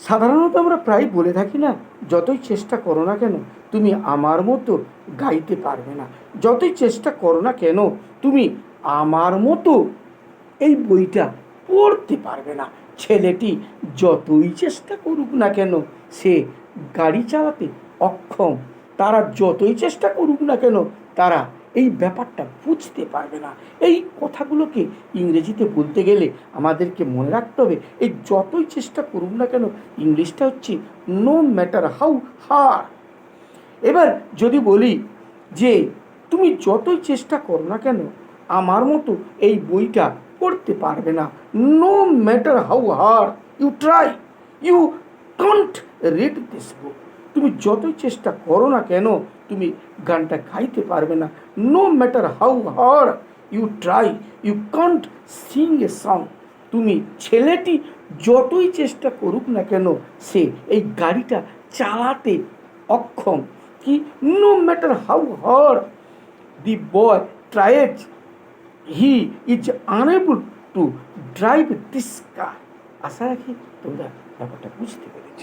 সাধারণত আমরা প্রায় বলে থাকি না, যতই চেষ্টা করো না কেন, তুমি আমার মতো গাইতে পারবে না। যতই চেষ্টা করো না কেন, তুমি আমার মতো এই বইটা পড়তে পারবে না। ছেলেটি যতই চেষ্টা করুক না কেন, সে গাড়ি চালাতে অক্ষম। তারা যতই চেষ্টা করুক না কেন, তারা এই ব্যাপারটা বুঝতে পারবে না। এই কথাগুলোকে ইংরেজিতে বলতে গেলে আমাদেরকে মনে রাখতে হবে, এই যতই চেষ্টা করুক না কেন, ইংলিশটা হচ্ছে নো ম্যাটার হাউ হার এবার যদি বলি যে, তুমি যতই চেষ্টা করো না কেন, আমার মতো এই বইটা পড়তে পারবে না। No matter how hard you try you can't read this book তুমি যতই চেষ্টা করো না কেন, তুমি গানটা গাইতে পারবে না। No matter how hard you try you can't sing a song তুমি ছেলেটি যতই চেষ্টা করুক না কেন, সে এই গাড়িটা চালাতে অক্ষম। কি? No matter how hard the boy tried he is unable to drive this car আশা রাখি তোমরা ব্যাপারটা বুঝতে পেরেছ।